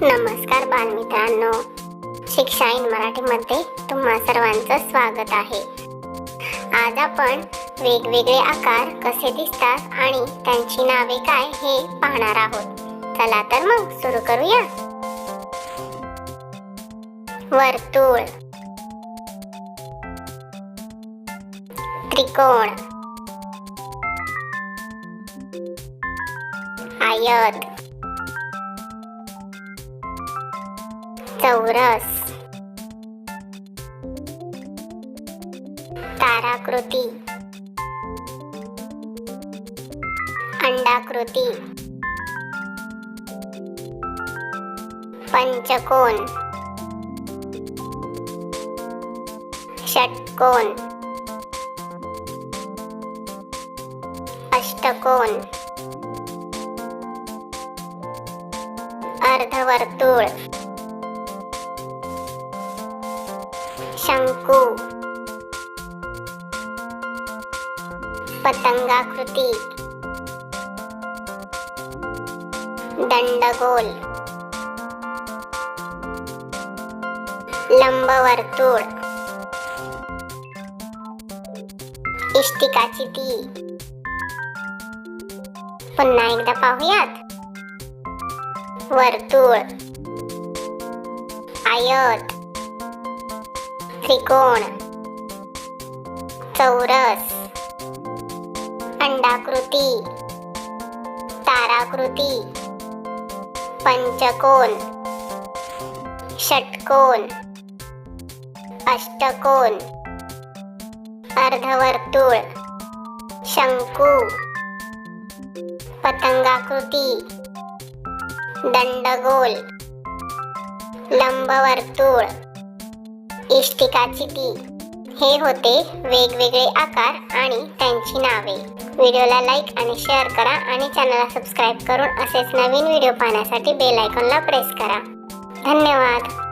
नमस्कार बालमित्रांनो. शिक्षा इन मराठीमध्ये तुम्हा सर्वांचं स्वागत आहे. आज आपण वेगवेगळे आकार कसे दिसतात आणि त्यांची नावे काय हे पाहणार आहोत. चला तर मग सुरू करूया. वर्तुळ. त्रिकोण. आयत. चौरस. ताराकृती. अंडाकृती. पंचकोन. षटकोन. अष्टकोन. अर्धवर्तुळ. शंकू। पतंगाकृती। दंडगोल। लंबवर्तुळ। इष्टिकाची ती। पुन्हा एकदा पाहूयात। वर्तुळ। आयत। त्रिकोण. चौरस. अंडाकृती ताराकृती. पंचकोन. षटकोन. अष्टकोन. अर्धवर्तुळ. शंकू. पतंगाकृती. दंडगोल. लंबवर्तुळ. इष्टिकाची ती. हे होते वेगवेगळे आकार आणि त्यांची नावे. व्हिडिओला लाईक आणि शेअर करा आणि चॅनलला सबस्क्राईब करून असेच नवीन व्हिडिओ पाहण्यासाठी बेल आयकॉनला प्रेस करा. धन्यवाद.